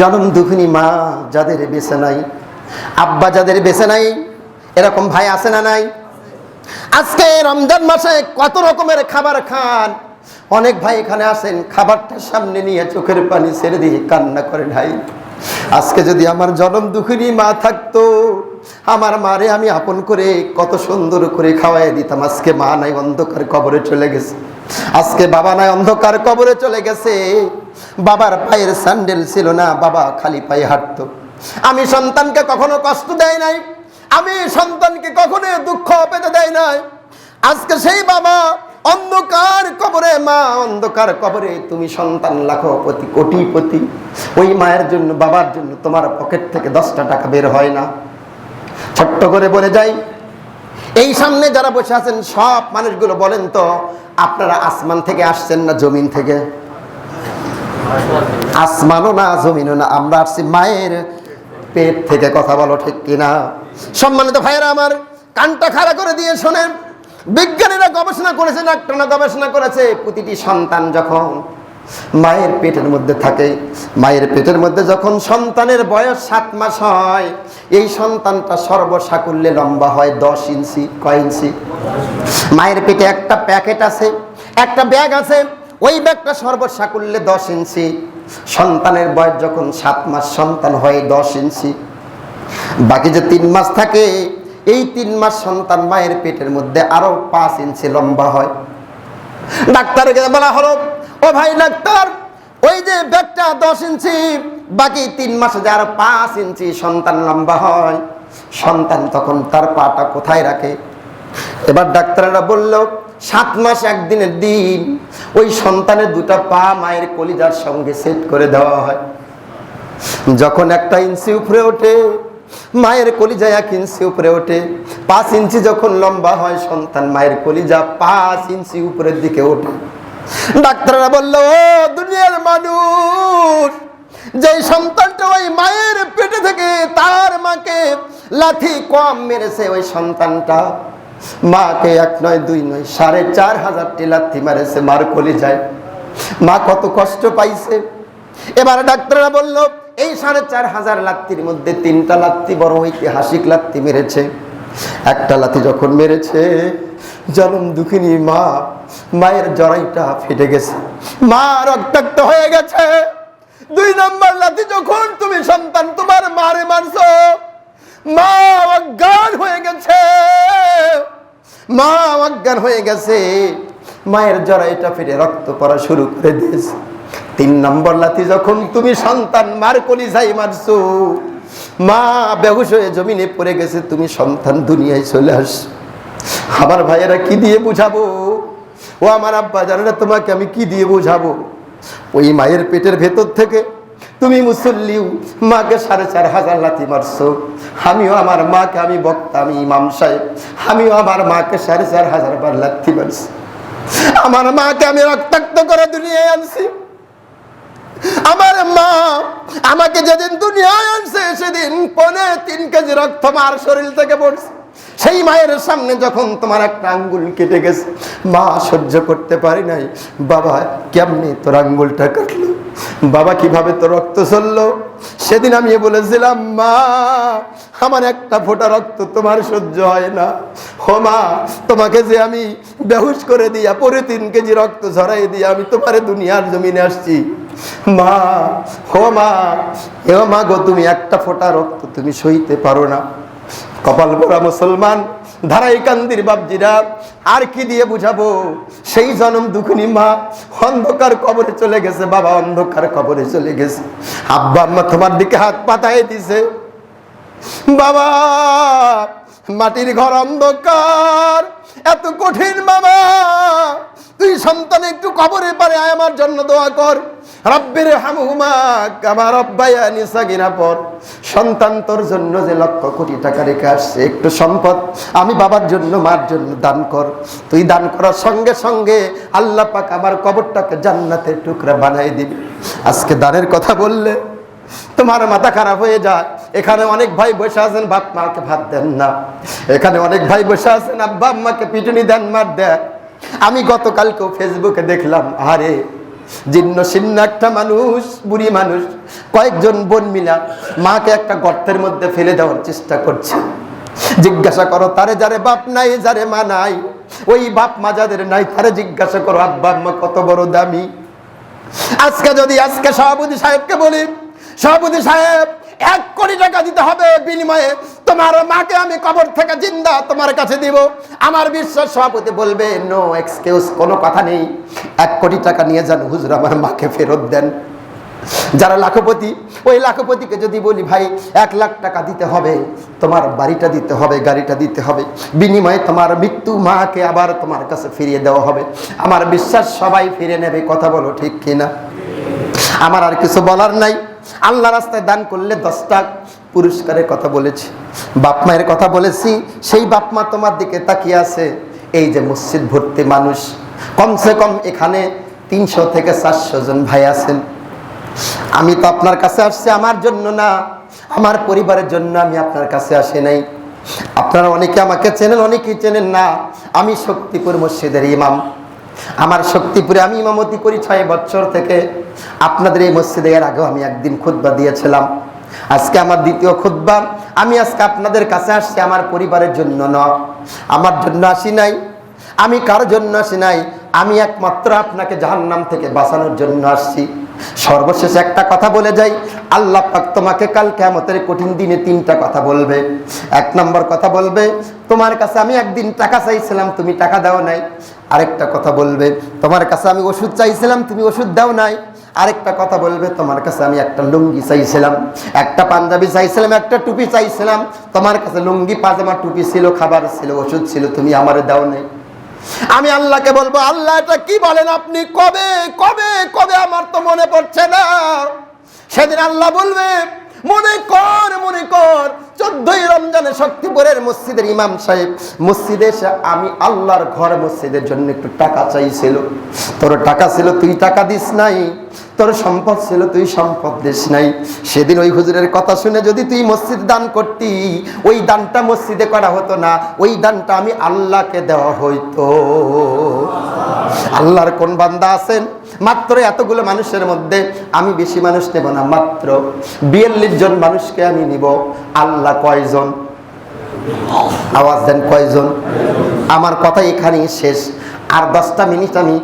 জনম দুঃখিনী মা, যাদের বেছে নাই। আব্বা যাদের বেছে নাই, এরকম ভাই আছে না নাই? আজকে রমজান মাসে কত রকমের খাবার খান? অনেক ভাই এখানে আসেন, খাবারটা সামনে নিয়ে চোখের পানি ছেড়ে দিয়ে কান্না করে ভাই আজকে যদি আমার জনম দুঃখিনী মা থাকতো, আমার মারে আমি আপন করে কত সুন্দর করে খাওয়াই দিতাম। আজকে মা নাই, অন্ধকার কবরে চলে গেছে। আজকে বাবা নাই, অন্ধকার কবরে চলে গেছে। বাবার পায়ের স্যান্ডেল ছিল না, বাবা খালি পায়ে হাঁটতো। আমি সন্তানকে কখনো কষ্ট দেয় নাই, আমি সন্তানকে কখনো দুঃখ পেতে দেয় নাই। আজকে সেই বাবা অন্ধকার কবরে, মা অন্ধকার কবরে, তুমি সন্তান লাখপতি, কোটিপতি। ওই মায়ের জন্য, বাবার জন্য তোমার পকেট থেকে দশটা টাকা বের হয় না। ছোট্ট করে বলে যাই, এই সামনে যারা বসে আছেন, সব মানুষগুলো বলেন তো, আপনারা আসমান থেকে আসছেন না জমিন থেকে? আসমানও না, জমিনও না। আমরা আসছি মায়ের পেট থেকে কথা বলো ঠিক কিনা। সম্মানিত ভাইয়েরা আমার, কানটা খাড়া করে দিয়ে শোনেন। বিজ্ঞানীরা গবেষণা করেছে ডাক্তাররা গবেষণা করেছে, প্রতিটি সন্তান যখন মায়ের পেটের মধ্যে থাকে, মায়ের পেটের মধ্যে যখন সন্তানের বয়স সাত মাস হয়, এই সন্তানটা সর্বসাকুল্যে লম্বা হয় দশ ইঞ্চি, কয় ইঞ্চি। মায়ের পেটে একটা প্যাকেট আছে, একটা ব্যাগ আছে ওই ব্যাগটা সর্বসাকুল্যে দশ ইঞ্চি। সন্তানের বয়স যখন সাত মাস, সন্তান হয় দশ ইঞ্চি। বাকি যে তিন মাস থাকে, এই তিন মাস সন্তান মায়ের পেটের মধ্যে আরও পাঁচ ইঞ্চি লম্বা হয়। ডাক্তারকে বলা হলো, ও ভাই ডাক্তার, ওই যে ব্যাগটা দশ ইঞ্চি, বাকি তিন মাসে যে আরও পাঁচ ইঞ্চি সন্তান লম্বা হয়। সন্তান তখন তার পাটা কোথায় রাখে? এবার ডাক্তাররা বলল সাত মাস একদিনের দিন ওই সন্তানের দুটা পা মায়ের কলিজার সঙ্গে সেট করে দেওয়া হয়। যখন একটা ইঞ্চি উপরে ওঠে, মায়ের কলিজা এক ইঞ্চি উপরে ওঠে, পাঁচ ইঞ্চি যখন লম্বা হয়, সন্তান মায়ের কলিজা পাঁচ ইঞ্চি উপরের দিকে ওঠে। ডাক্তাররা বলল, ও দুনিয়ার মানুষ যে সন্তানটা ওই মায়ের পেটে থেকে তার মাকে লাথি কম মেরেছে, ওই সন্তানটা মাকে এক নয়, দুই নয়, সাড়ে চার হাজারটি লাথি মারেছে, মার কলিজায় মা কত কষ্ট পাইছে। এবার ডাক্তাররা বলল, এই সাড়ে চার হাজার লাত্তির মধ্যে তিনটা লাত্তি বড় ঐতিহাসিক লাত্তি মেরেছে। একটা লাথি যখন মেরেছে, জনম দুঃখিনী মা, মায়ের জড়াইটা ফেটে গেছে। মা রক্তাক্ত হয়ে গেছে। দুই নম্বর লাথি যখন তুমি সন্তান তোমার মারে মারছো, মা অজ্ঞান হয়ে গেছে। মা অজ্ঞান হয়ে গেছে। মায়ের জড়াইটা ফিরে রক্ত পড়া শুরু করে দিয়েছে। তিন নম্বর লাথি যখন তুমি সন্তান মার কলিজাই মারছো, মা বেহুশ হয়ে জমিনে পড়ে গেছে, তুমি সন্তান দুনিয়ায় চলে আস আমার ভাইয়েরা কি দিয়ে বুঝাবো? ও আমার আব্বা জানে না তোমাকে আমি কি দিয়ে বুঝাবো? ওই মায়ের পেটের ভেতর থেকে তুমি মুসল্লিও মাকে সাড়ে চার হাজার লাথি মারছো। আমিও আমার মাকে, আমি বক্তা, আমি ইমাম সাহেব। আমিও আমার মাকে সাড়ে চার হাজার বার লাথি মারছি। আমার মাকে আমি রক্তাক্ত করে দুনিয়ায় আনছি। আমার মা আমাকে যেদিন দুনিয়ায় আনছে, সেদিন পনে তিন কেজি রক্ত মার শরীর থেকে পড়ছে। সেই মায়ের সামনে যখন তোমার একটা আঙ্গুল কেটে গেছে, মা সহ্য করতে পারি নাই। বাবা, কেমনি তোর আঙ্গুলটা কাটলো? বাবা কীভাবে তো রক্ত চলল সেদিন আমি বলেছিলাম, মা, আমার একটা ফোঁটা রক্ত তোমার সহ্য হয় না। হো মা, তোমাকে যে আমি বেহুশ করে দিয়া পরে তিন কেজি রক্ত ঝরাই দিয়ে আমি তোমার দুনিয়ার জমিনে আসছি। মা হো মা, এ মা গো, তুমি একটা ফোঁটা রক্ত তুমি সইতে পারো না। কপাল পোড়া মুসলমান ধারাই কান্দির বাবজিরা আর কি দিয়ে বুঝাবো? সেই জনম দুখনি মা, অন্ধকার কবরে চলে গেছে, বাবা অন্ধকার কবরে চলে গেছে। আব্বা আম্মা তোমার দিকে হাত পাতায় দিছে। বাবা! মাটির ঘর অন্ধকার। এত কঠিন বাবা তুই সন্তান, একটু কবরে পারে, আয় আমার জন্য দোয়া কর। রব্বের হামহুমা কামা রব্বায়ানি সাগিরা পর। সন্তান তোর জন্য যে লক্ষ কোটি টাকা রেখে আসছে, একটু সম্পদ আমি বাবার জন্য, মার জন্য দান কর। তুই দান করার সঙ্গে সঙ্গে আল্লাহ পাক আমার কবরটাকে জান্নাতের টুকরা বানাই দিবি। আজকে দানের কথা বললে তোমার মাথা খারাপ হয়ে যায়। এখানে অনেক ভাই বসে আছেন, বাপ মাকে ভাত দেন না। এখানে অনেক ভাই বসে আছেন, আব্বা আম্মাকে পিটুনি দেন, মার দেন। আমি গতকালকেও ফেসবুকে দেখলাম, আরে, জীর্ণ শীর্ণ একটা মানুষ, বুড়ি মানুষ, কয়েকজন বোন মিলা মাকে একটা গর্তের মধ্যে ফেলে দেওয়ার চেষ্টা করছে। জিজ্ঞাসা করো, তারে যারে বাপ নাই, যারে মা নাই? ওই বাপ মা যাদের নাই, তারে জিজ্ঞাসা করো, আব্বা আম্মা কত বড় দামি? আজকে যদি আজকে সভাপতি সাহেবকে বলি সভাপতি সাহেব, এক দিতে হবে বিনিময়ে। তোমার মাকে আমি কবর থেকে জিন্দা তোমার কাছে দিব। আমার বিশ্বাস সভাপতি বলবে নো এক্সকিউজ কোনো কথা নেই। এক কোটি টাকা নিয়ে যান, হুজুর আমার মাকে ফেরত দেন। যারা লাখপতি, ওই লাখপতিকে যদি বলি, ভাই, এক লাখ টাকা দিতে হবে, তোমার বাড়িটা দিতে হবে, গাড়িটা দিতে হবে। বিনিময়ে তোমার মৃত্যু মাকে আবার তোমার কাছে ফিরিয়ে দেওয়া হবে। আমার বিশ্বাস সবাই ফিরে নেবে, কথা বলো ঠিক কিনা? আমার আর কিছু বলার নাই। আল্লাহ রাস্তায় দান করলে দশটা পুরস্কারের কথা বলেছি। বাপ মায়ের কথা বলেছি, সেই বাপ মা তোমার দিকে তাকিয়ে আছে। এই যে মসজিদ ভর্তি মানুষ, কমসে কম এখানে তিনশো থেকে চারশো জন ভাই আছেন। আমি তো আপনার কাছে আসছি আমার জন্য না, আমার পরিবারের জন্য আমি আপনার কাছে আসি নাই। আপনারা অনেকে আমাকে চেনেন, অনেকেই চেনেন না। আমি শক্তিপুর মসজিদের ইমাম। আমার শক্তিপুরে আমি ইমামতি করি ছয় বছর থেকে। আপনাদের এই মসজিদে এর আগেও আমি একদিন খুদ্া দিয়েছিলাম। আজকে আমার দ্বিতীয় খুদ্া আমি আজকে আপনাদের কাছে আসছি আমার পরিবারের জন্য ন। আমার জন্য আসি নাই। আমি কারোর জন্য আসি নাই? আমি একমাত্র আপনাকে জাহান্নাম থেকে বাঁচানোর জন্য আসছি। সর্বশেষ একটা কথা বলে যাই। আল্লাহ পাক তোমাকে কাল কেমতের কঠিন দিনে তিনটা কথা বলবে। এক নম্বর কথা বলবে, তোমার কাছে আমি একদিন টাকা চাইছিলাম, তুমি টাকা দাও নাই। আরেকটা কথা বলবে, তোমার কাছে আমি ওষুধ চাইছিলাম, তুমি ওষুধ দাও নাই। আরেকটা কথা বলবে, তোমার কাছে আমি একটা লুঙ্গি চাইছিলাম, একটা পাঞ্জাবি চাইছিলাম, একটা টুপি চাইছিলাম। তোমার কাছে লুঙ্গি, পাজামা, টুপি ছিল, খাবার ছিল, ওষুধ ছিল, তুমি আমারে দাও নেই আমি আল্লাহকে বলব, আল্লাহ এটা কি বলেন আপনি? কবে কবে কবে আমার তো মনে পড়ছে না। সেদিন আল্লাহ বলবে, মনে কর মনে কর, চোদ্দই রমজানে শক্তিপুরের মসজিদের ইমাম সাহেব, মসজিদে এসে আমি আল্লাহর ঘর মসজিদের জন্য একটু টাকা চাইছিল। তোর টাকা ছিল, তুই টাকা দিস নাই। তোর সম্পদ ছিল, তুই সম্পদ দিস নাই। সেদিন ওই হুজুরের কথা শুনে যদি তুই মসজিদ দান করতি, ওই দানটা মসজিদে করা হতো না, ওই দানটা আমি আল্লাহকে দেওয়া হইতো। আল্লাহর কোন বান্দা আছেন? মাত্র এতগুলো মানুষের মধ্যে আমি বেশি মানুষ নেব না, মাত্র বিয়াল্লিশ জন মানুষকে আমি নিব। আল্লাহ কয়জন? আওয়াজ দেন কয়জন? আমার কথা এখানেই শেষ। আর দশটা মিনিট আমি